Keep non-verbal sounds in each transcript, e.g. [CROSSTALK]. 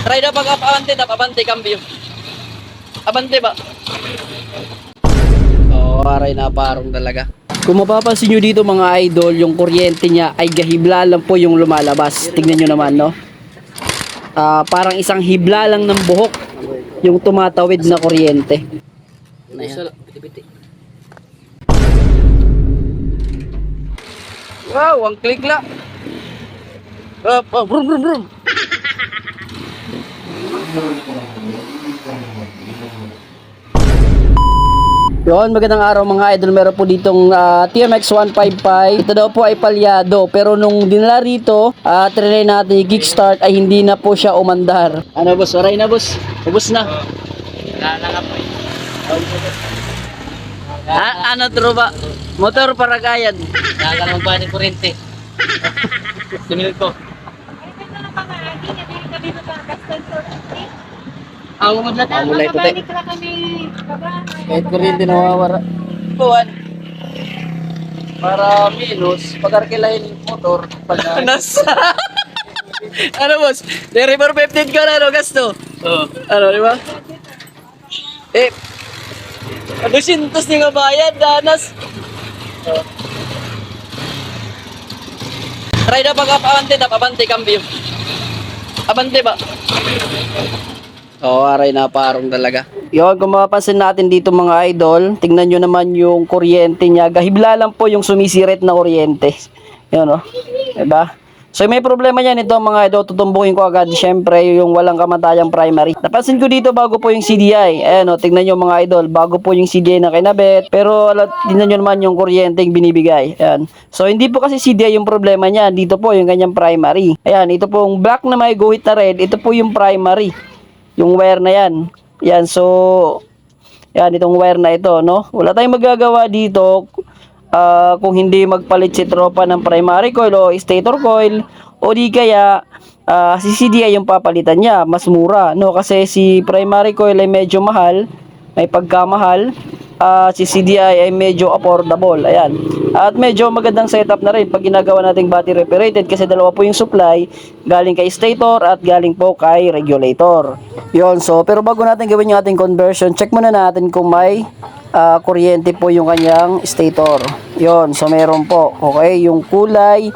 Try na pag up, abante, tap, abante, cambio. Abante ba? Oo, oh, aray na parang talaga. Kung mapapansin nyo dito mga idol, yung kuryente niya ay gahibla lang po yung lumalabas. Tingnan nyo naman, no? Ah, parang isang hibla lang ng buhok yung tumatawid na kuryente. Wow, ang click la. Uh, oh, brum, brum, brum. Yon, magandang araw mga idol. Meron po ditong ah, TMX 155. Ito daw po ay palyado. Pero nung dinala rito, at trinay natin yung kickstart ay hindi na po siya umandar. Ano boss? Aray na boss. Ubus na. Ah, ano tro ba? Motor para gayad. Nakakalong ba ni kurente? [LAUGHS] Tumilid ko. Mo lahat. Ako mulay puti. kami Kahit kuryente nawawara. Buwan. Para minus, pag-arkilahin yung motor, pag [LAUGHS] nasa. ano boss? The river 15 ka na, no, gasto? Oo. Ano, di ba? Eh, 200 ni nga bayad, danas. Oh. Try na pag abante, tap, abante, cambio. Abante ba? Oo, oh, aray na parang talaga. Yon, kung mapapansin natin dito mga idol, tingnan nyo naman yung kuryente niya. Gahibla lang po yung sumisirit na kuryente. Yan o. Diba? So may problema yan ito mga idol, tutumbukin ko agad syempre yung walang kamatayang primary. Napansin ko dito bago po yung CDI. Ayan o, tingnan nyo mga idol, bago po yung CDI na kinabit. Pero tingnan nyo naman yung kuryente yung binibigay. Ayan. So hindi po kasi CDI yung problema niya, dito po yung kanyang primary. Ayan, ito pong black na may guhit na red, ito po yung primary. Yung wire na yan. Yan, so yan itong wire na ito, no? Wala tayong magagawa dito ah, kung hindi magpalit si tropa ng primary coil o stator coil o di kaya ah, si CDI yung papalitan niya, mas mura, no? Kasi si primary coil ay medyo mahal, may pagkamahal. Ah, si CDI ay medyo affordable. Ayan. At medyo magandang setup na rin pag ginagawa nating battery operated kasi dalawa po yung supply, galing kay stator at galing po kay regulator. Yon, so pero bago natin gawin yung ating conversion, check muna natin kung may ah, kuryente po yung kanyang stator. Yon, so meron po. Okay, yung kulay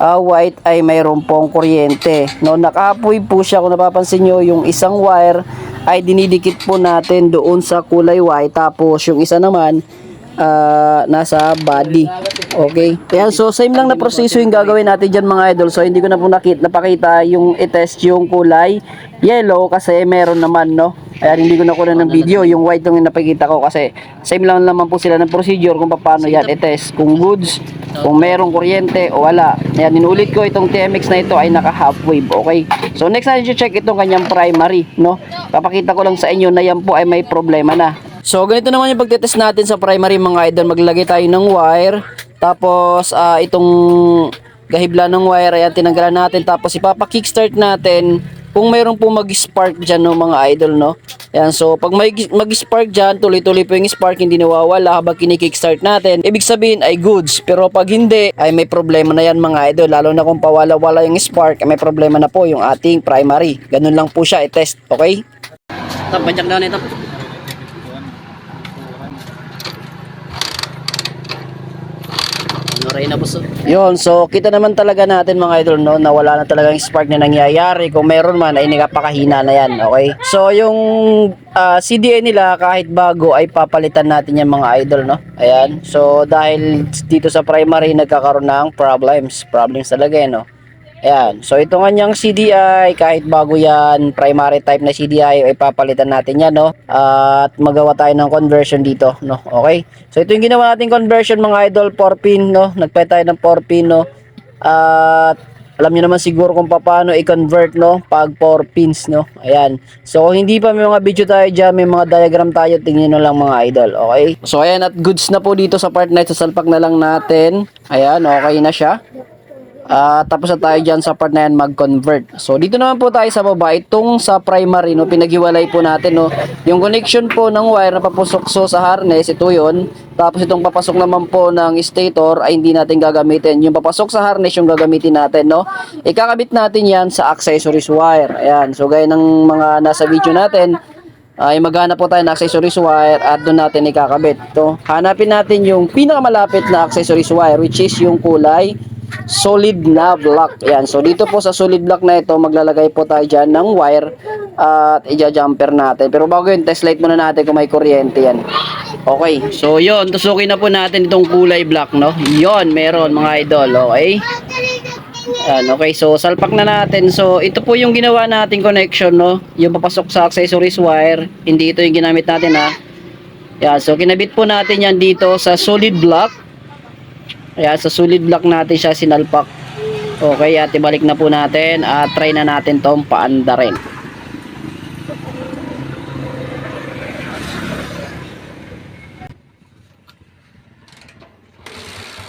ah, white ay mayroon pong kuryente. No, nakapoy po siya kung napapansin nyo yung isang wire ay dinidikit po natin doon sa kulay white. Tapos yung isa naman ah, nasa body. Okay. Ayan, so same lang na proseso yung gagawin natin dyan mga idol. So hindi ko na po nakita, napakita yung i-test yung kulay yellow kasi meron naman no. Ayan, hindi ko na kunan ng video. Yung white yung napakita ko kasi same lang naman po sila ng procedure kung paano yan i-test. Kung goods, kung merong kuryente o wala. Ayan, inulit ko itong TMX na ito ay naka half wave. Okay. So next natin check itong kanyang primary. No? Papakita ko lang sa inyo na yan po ay may problema na. So ganito naman yung pagtetest natin sa primary mga idol. Maglalagay tayo ng wire. Tapos ah, itong gahibla ng wire ayan tinanggalan natin. Tapos ipapa-kickstart natin kung mayroon po mag-spark dyan no mga idol no. Ayan, so pag may mag-spark dyan, tuloy-tuloy po yung spark, hindi nawawala habang kinikickstart natin. Ibig sabihin ay goods. Pero pag hindi, ay may problema na yan mga idol. Lalo na kung pawala-wala yung spark, ay may problema na po yung ating primary. Ganun lang po siya i-test, okay? Tap, banyak daw nito. Noray na puso. Yun, so kita naman talaga natin mga idol no, na wala na talagang spark na nangyayari. Kung meron man ay nakapakahina na yan, okay? So yung ah, CDA nila kahit bago ay papalitan natin yan mga idol no. Ayan. So dahil dito sa primary nagkakaroon ng problems, problems talaga eh, no. Ayan. So ito kanyang CDI, kahit bago yan, primary type na CDI, ay papalitan natin yan, no? At magawa tayo ng conversion dito, no? Okay? So ito yung ginawa nating conversion mga idol, 4 pin, no? Nagpay tayo ng 4 pin, no? At alam niyo naman siguro kung paano i-convert, no? Pag 4 pins, no? Ayan. So hindi pa may mga video tayo dyan, may mga diagram tayo, tingnan nyo lang mga idol, okay? So ayan, at goods na po dito sa part na ito, salpak na lang natin. Ayan, okay na siya. Ah, tapos na tayo dyan sa part na yan mag-convert. So, dito naman po tayo sa baba. Itong sa primary, no, pinaghiwalay po natin, no. Yung connection po ng wire na papusok so sa harness, ito yon Tapos itong papasok naman po ng stator ay hindi natin gagamitin. Yung papasok sa harness yung gagamitin natin, no. Ikakabit natin yan sa accessories wire. Ayan. So, gaya ng mga nasa video natin, ay maghanap po tayo ng accessories wire at doon natin ikakabit. To, hanapin natin yung pinakamalapit na accessories wire which is yung kulay solid na block. Yan. So dito po sa solid block na ito, maglalagay po tayo dyan ng wire at ija-jumper natin. Pero bago yun, test light muna natin kung may kuryente yan. Okay. So yun, tusukin na po natin itong kulay black, no? Yon, meron mga idol. Okay. Yan, okay. So salpak na natin. So ito po yung ginawa nating connection, no? Yung papasok sa accessories wire. Hindi ito yung ginamit natin, ha? Yan. So kinabit po natin yan dito sa solid block. Kaya sa solid block natin siya sinalpak. Okay, at ibalik na po natin at try na natin tong paanda rin.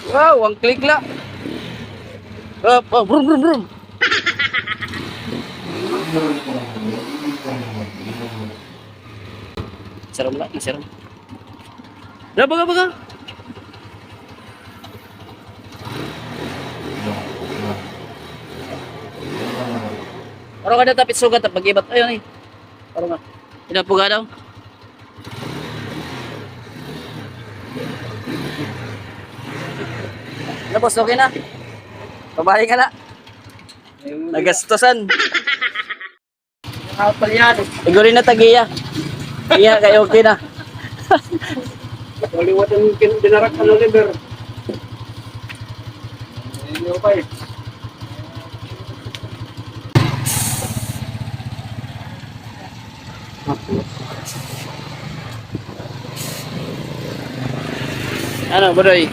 Wow, ang click la. Oh, oh, brum, brum, brum. Seram lah, seram. Dah, baga, baga. Parang kada tapit sugat at pag-ibat. Ayun eh. Parang nga. Pinapuga daw. Ano boss, okay na? Pabalik ka na. Nagastosan. Kapal yan. Igurin na tagiya. Iya, kayo okay na. Kaliwat ang dinarak ng liver. Hindi pa eh. Ano, Bodoy?